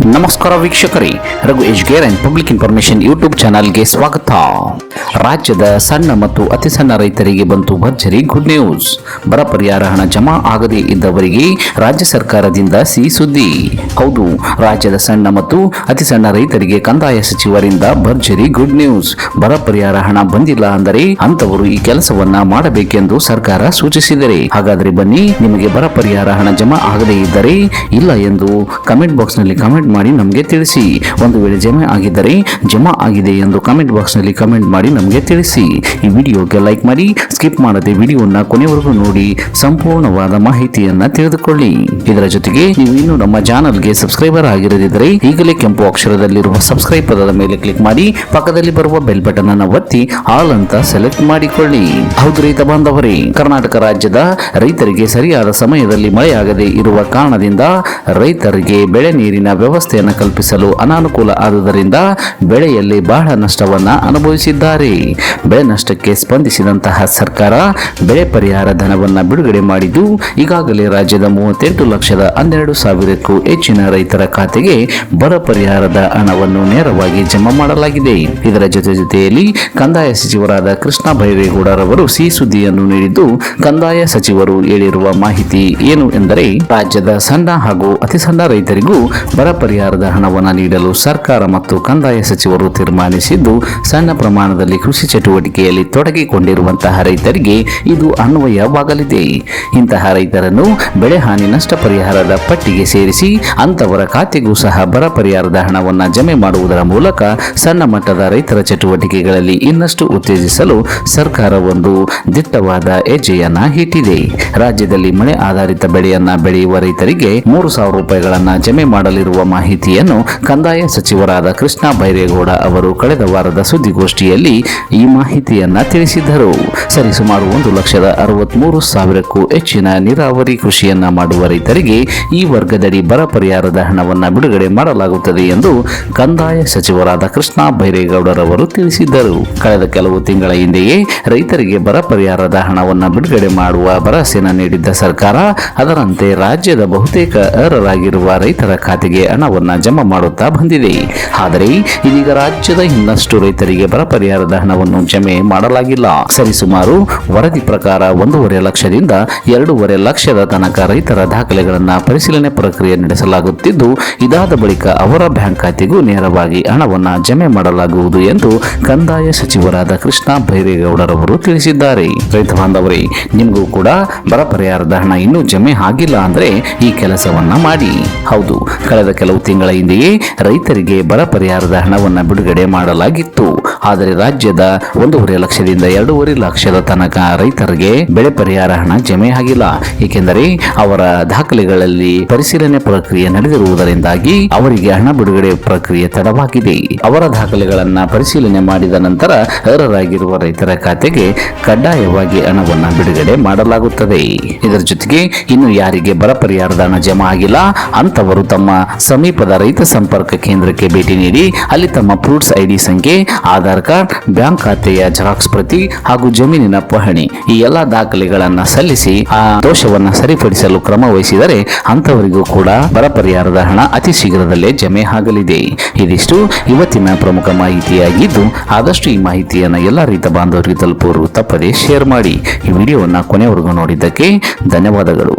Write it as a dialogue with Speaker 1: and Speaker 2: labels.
Speaker 1: ನಮಸ್ಕಾರ ವೀಕ್ಷಕರೇ, Raghu H gear and public information YouTube ಚಾನಲ್ಗೆ ಸ್ವಾಗತ. ರಾಜ್ಯದ ಸಣ್ಣ ಮತ್ತು ಅತಿ ಸಣ್ಣ ರೈತರಿಗೆ ಬಂತು ಭರ್ಜರಿ ಗುಡ್ ನ್ಯೂಸ್. ಬರ ಪರಿಹಾರ ಹಣ ಜಮಾ ಆಗದೇ ಇದ್ದವರಿಗೆ ರಾಜ್ಯ ಸರ್ಕಾರದಿಂದ ಸಿಹಿ ಸುದ್ದಿ. ಹೌದು, ರಾಜ್ಯದ ಸಣ್ಣ ಮತ್ತು ಅತಿ ಸಣ್ಣ ರೈತರಿಗೆ ಕಂದಾಯ ಸಚಿವರಿಂದ ಭರ್ಜರಿ ಗುಡ್ ನ್ಯೂಸ್. ಬರ ಪರಿಹಾರ ಹಣ ಬಂದಿಲ್ಲ ಅಂದರೆ ಅಂತವರು ಈ ಕೆಲಸವನ್ನ ಮಾಡಬೇಕೆಂದು ಸರ್ಕಾರ ಸೂಚಿಸಿದರೆ. ಹಾಗಾದ್ರೆ ಬನ್ನಿ, ನಿಮಗೆ ಬರ ಪರಿಹಾರ ಹಣ ಜಮಾ ಆಗದೇ ಇದ್ದರೆ ಇಲ್ಲ ಎಂದು ಕಮೆಂಟ್ ಬಾಕ್ಸ್ನಲ್ಲಿ ಕಮೆಂಟ್ ಮಾಡಿ ನಮಗೆ ತಿಳಿಸಿ. ಒಂದು ವೇಳೆ ಜಮೆ ಆಗಿದ್ದರೆ ಜಮಾ ಆಗಿದೆ ಎಂದು ಕಮೆಂಟ್ ಬಾಕ್ಸ್ನಲ್ಲಿ ಕಮೆಂಟ್ ಮಾಡಿ ನಮಗೆ ತಿಳಿಸಿ. ಈ ವಿಡಿಯೋಗೆ ಲೈಕ್ ಮಾಡಿ ಸ್ಕಿಪ್ ಮಾಡದೆ ವಿಡಿಯೋನ ಕೊನೆವರೆಗೂ ನೋಡಿ, ಸಂಪೂರ್ಣವಾದ ಮಾಹಿತಿಯನ್ನ ತಿಳಿದುಕೊಳ್ಳಿ. ಇದರ ಜೊತೆಗೆ ನೀವು ಇನ್ನೂ ನಮ್ಮ ಚಾನಲ್ಗೆ ಸಬ್ಸ್ಕ್ರೈಬರ್ ಆಗಿರದಿದ್ದರೆ ಈಗಲೇ ಕೆಂಪು ಅಕ್ಷರದಲ್ಲಿರುವ ಸಬ್ಸ್ಕ್ರೈಬ್ ಪದದ ಮೇಲೆ ಕ್ಲಿಕ್ ಮಾಡಿ, ಪಕ್ಕದಲ್ಲಿ ಬರುವ ಬೆಲ್ ಬಟನ್ ಅನ್ನು ಒತ್ತಿ ಆಲ್ ಅಂತ ಸೆಲೆಕ್ಟ್ ಮಾಡಿಕೊಳ್ಳಿ. ಹೌದು ರೈತ ಬಾಂಧವರೇ, ಕರ್ನಾಟಕ ರಾಜ್ಯದ ರೈತರಿಗೆ ಸರಿಯಾದ ಸಮಯದಲ್ಲಿ ಮಳೆಯಾಗದೆ ಇರುವ ಕಾರಣದಿಂದ ರೈತರಿಗೆ ಬೆಳೆ ನೀರಿನ ವ್ಯವಸ್ಥೆಯನ್ನು ಕಲ್ಪಿಸಲು ಅನಾನುಕೂಲ ಆದುದರಿಂದ ಬೆಳೆಯಲ್ಲಿ ಬಹಳ ನಷ್ಟವನ್ನ ಅನುಭವಿಸಿದ್ದಾರೆ. ಬೆಳೆ ನಷ್ಟಕ್ಕೆ ಸ್ಪಂದಿಸಿದಂತಹ ಸರ್ಕಾರ ಬೆಳೆ ಪರಿಹಾರ ಧನವನ್ನ ಬಿಡುಗಡೆ ಮಾಡಿದ್ದು, ಈಗಾಗಲೇ ರಾಜ್ಯದ ಮೂವತ್ತೆಂಟು ಲಕ್ಷದ ಹನ್ನೆರಡು ಸಾವಿರಕ್ಕೂ ಹೆಚ್ಚಿನ ರೈತರ ಖಾತೆಗೆ ಬರ ಪರಿಹಾರದ ಹಣವನ್ನು ನೇರವಾಗಿ ಜಮಾ ಮಾಡಲಾಗಿದೆ. ಇದರ ಜೊತೆ ಜೊತೆಯಲ್ಲಿ ಕಂದಾಯ ಸಚಿವರಾದ ಕೃಷ್ಣ ಬೈರೇಗೌಡರವರು ಸಿಹಿ ಸುದ್ದಿಯನ್ನು ನೀಡಿದ್ದು, ಕಂದಾಯ ಸಚಿವರು ಹೇಳಿರುವ ಮಾಹಿತಿ ಏನು ಎಂದರೆ, ರಾಜ್ಯದ ಸಣ್ಣ ಹಾಗೂ ಅತಿ ಸಣ್ಣ ರೈತರಿಗೂ ಬರ ಪರಿಹಾರದ ಹಣವನ್ನು ನೀಡಲು ಸರ್ಕಾರ ಮತ್ತು ಕಂದಾಯ ಸಚಿವರು ತೀರ್ಮಾನಿಸಿದ್ದು, ಸಣ್ಣ ಪ್ರಮಾಣದಲ್ಲಿ ಕೃಷಿ ಚಟುವಟಿಕೆಯಲ್ಲಿ ತೊಡಗಿಕೊಂಡಿರುವಂತಹ ರೈತರಿಗೆ ಇದು ಅನ್ವಯವಾಗಲಿದೆ. ಇಂತಹ ರೈತರನ್ನು ಬೆಳೆ ಹಾನಿ ನಷ್ಟ ಪರಿಹಾರದ ಪಟ್ಟಿಗೆ ಸೇರಿಸಿ ಅಂತವರ ಖಾತೆಗೂ ಸಹ ಬರ ಪರಿಹಾರದ ಹಣವನ್ನು ಜಮೆ ಮಾಡುವುದರ ಮೂಲಕ ಸಣ್ಣ ಮಟ್ಟದ ರೈತರ ಚಟುವಟಿಕೆಗಳಲ್ಲಿ ಇನ್ನಷ್ಟು ಉತ್ತೇಜಿಸಲು ಸರ್ಕಾರ ಒಂದು ದಿಟ್ಟವಾದ ಹೆಜ್ಜೆಯನ್ನು ಇಟ್ಟಿದೆ. ರಾಜ್ಯದಲ್ಲಿ ಮಳೆ ಆಧಾರಿತ ಬೆಳೆಯನ್ನ ಬೆಳೆಯುವ ರೈತರಿಗೆ ಮೂರು ಸಾವಿರ ರೂಪಾಯಿಗಳನ್ನು ಜಮೆ ಮಾಡಲಿರುವ ಮಾಹಿತಿಯನ್ನು ಕಂದಾಯ ಸಚಿವರಾದ ಕೃಷ್ಣ ಬೈರೇಗೌಡ ಅವರು ಕಳೆದ ವಾರದ ಸುದ್ದಿಗೋಷ್ಠಿಯಲ್ಲಿ ಈ ಮಾಹಿತಿಯನ್ನ ತಿಳಿಸಿದ್ದರು. ಸರಿಸುಮಾರು ಒಂದು ಲಕ್ಷದ ಅರವತ್ಮೂರು ಸಾವಿರಕ್ಕೂ ಹೆಚ್ಚಿನ ನೀರಾವರಿ ಕೃಷಿಯನ್ನ ಮಾಡುವ ರೈತರಿಗೆ ಈ ವರ್ಗದಡಿ ಬರ ಪರಿಹಾರದ ಹಣವನ್ನು ಬಿಡುಗಡೆ ಮಾಡಲಾಗುತ್ತದೆ ಎಂದು ಕಂದಾಯ ಸಚಿವರಾದ ಕೃಷ್ಣ ಬೈರೇಗೌಡರವರು ತಿಳಿಸಿದ್ದರು. ಕಳೆದ ಕೆಲವು ತಿಂಗಳ ಹಿಂದೆಯೇ ರೈತರಿಗೆ ಬರ ಪರಿಹಾರದ ಹಣವನ್ನು ಬಿಡುಗಡೆ ಮಾಡುವ ಭರವಸೆಯನ್ನು ನೀಡಿದ್ದ ಸರ್ಕಾರ ಅದರಂತೆ ರಾಜ್ಯದ ಬಹುತೇಕ ಅರ್ಹರಾಗಿರುವ ರೈತರ ಖಾತೆಗೆ ಹಣವನ್ನ ಜಮಾ ಮಾಡುತ್ತಾ ಬಂದಿದೆ. ಆದರೆ ಇದೀಗ ರಾಜ್ಯದ ಇನ್ನಷ್ಟು ರೈತರಿಗೆ ಬರ ಪರಿಹಾರದ ಹಣವನ್ನು ಜಮೆ ಮಾಡಲಾಗಿಲ್ಲ. ಸರಿಸುಮಾರು ವರದಿ ಪ್ರಕಾರ ಒಂದೂವರೆ ಲಕ್ಷದಿಂದ ಎರಡೂವರೆ ಲಕ್ಷದ ತನಕ ರೈತರ ದಾಖಲೆಗಳನ್ನು ಪರಿಶೀಲನೆ ಪ್ರಕ್ರಿಯೆ ನಡೆಸಲಾಗುತ್ತಿದ್ದು, ಇದಾದ ಬಳಿಕ ಅವರ ಬ್ಯಾಂಕ್ ಖಾತೆಗೂ ನೇರವಾಗಿ ಹಣವನ್ನು ಜಮೆ ಮಾಡಲಾಗುವುದು ಎಂದು ಕಂದಾಯ ಸಚಿವರಾದ ಕೃಷ್ಣ ಬೈರೇಗೌಡರವರು ತಿಳಿಸಿದ್ದಾರೆ. ರೈತ ಬಾಂಧವರೇ, ನಿಮಗೂ ಕೂಡ ಬರ ಪರಿಹಾರದ ಹಣ ಇನ್ನೂ ಜಮೆ ಆಗಿಲ್ಲ ಅಂದ್ರೆ ಈ ಕೆಲಸವನ್ನ ಮಾಡಿ. ಹೌದು, ಕಳೆದ ಕೆಲವು ತಿಂಗಳ ಹಿಂದೆಯೇ ರೈತರಿಗೆ ಬರ ಪರಿಹಾರದ ಹಣವನ್ನು ಬಿಡುಗಡೆ ಮಾಡಲಾಗಿತ್ತು. ಆದರೆ ರಾಜ್ಯದ ಒಂದೂವರೆ ಲಕ್ಷದಿಂದ ಎರಡೂವರೆ ಲಕ್ಷದ ತನಕ ರೈತರಿಗೆ ಬೆಳೆ ಪರಿಹಾರ ಹಣ ಜಮೆ ಆಗಿಲ್ಲ. ಏಕೆಂದರೆ ಅವರ ದಾಖಲೆಗಳಲ್ಲಿ ಪರಿಶೀಲನೆ ಪ್ರಕ್ರಿಯೆ ನಡೆದಿರುವುದರಿಂದಾಗಿ ಅವರಿಗೆ ಹಣ ಬಿಡುಗಡೆ ಪ್ರಕ್ರಿಯೆ ತಡವಾಗಿದೆ. ಅವರ ದಾಖಲೆಗಳನ್ನ ಪರಿಶೀಲನೆ ಮಾಡಿದ ನಂತರ ಅರ್ಹರಾಗಿರುವ ರೈತರ ಖಾತೆಗೆ ಕಡ್ಡಾಯವಾಗಿ ಹಣವನ್ನು ಬಿಡುಗಡೆ ಮಾಡಲಾಗುತ್ತದೆ. ಇದರ ಜೊತೆಗೆ ಇನ್ನು ಯಾರಿಗೆ ಬರ ಪರಿಹಾರದ ಹಣ ಜಮಾ ಆಗಿಲ್ಲ ಅಂತವರು ತಮ್ಮ ಸಮೀಪದ ರೈತ ಸಂಪರ್ಕ ಕೇಂದ್ರಕ್ಕೆ ಭೇಟಿ ನೀಡಿ ಅಲ್ಲಿ ತಮ್ಮ ಫ್ರೂಟ್ಸ್ ಐಡಿ ಸಂಖ್ಯೆ, ಆಧಾರ್ ಕಾರ್ಡ್, ಬ್ಯಾಂಕ್ ಖಾತೆಯ ಜೆರಾಕ್ಸ್ ಪ್ರತಿ ಹಾಗೂ ಜಮೀನಿನ ಪಹಣಿ ಈ ಎಲ್ಲಾ ದಾಖಲೆಗಳನ್ನು ಸಲ್ಲಿಸಿ ಆ ದೋಷವನ್ನು ಸರಿಪಡಿಸಲು ಕ್ರಮ ವಹಿಸಿದರೆ ಅಂತವರಿಗೂ ಕೂಡ ಬರ ಪರಿಹಾರದ ಹಣ ಅತಿ ಶೀಘ್ರದಲ್ಲೇ ಜಮೆ ಆಗಲಿದೆ. ಇದಿಷ್ಟು ಇವತ್ತಿನ ಪ್ರಮುಖ ಮಾಹಿತಿಯಾಗಿದ್ದು, ಆದಷ್ಟು ಈ ಮಾಹಿತಿಯನ್ನು ಎಲ್ಲ ರೈತ ಬಾಂಧವರಿಗೆ ತಲುಪುವರು ತಪ್ಪದೇ ಶೇರ್ ಮಾಡಿ. ಈ ವಿಡಿಯೋವನ್ನು ಕೊನೆವರೆಗೂ ನೋಡಿದ್ದಕ್ಕೆ ಧನ್ಯವಾದಗಳು.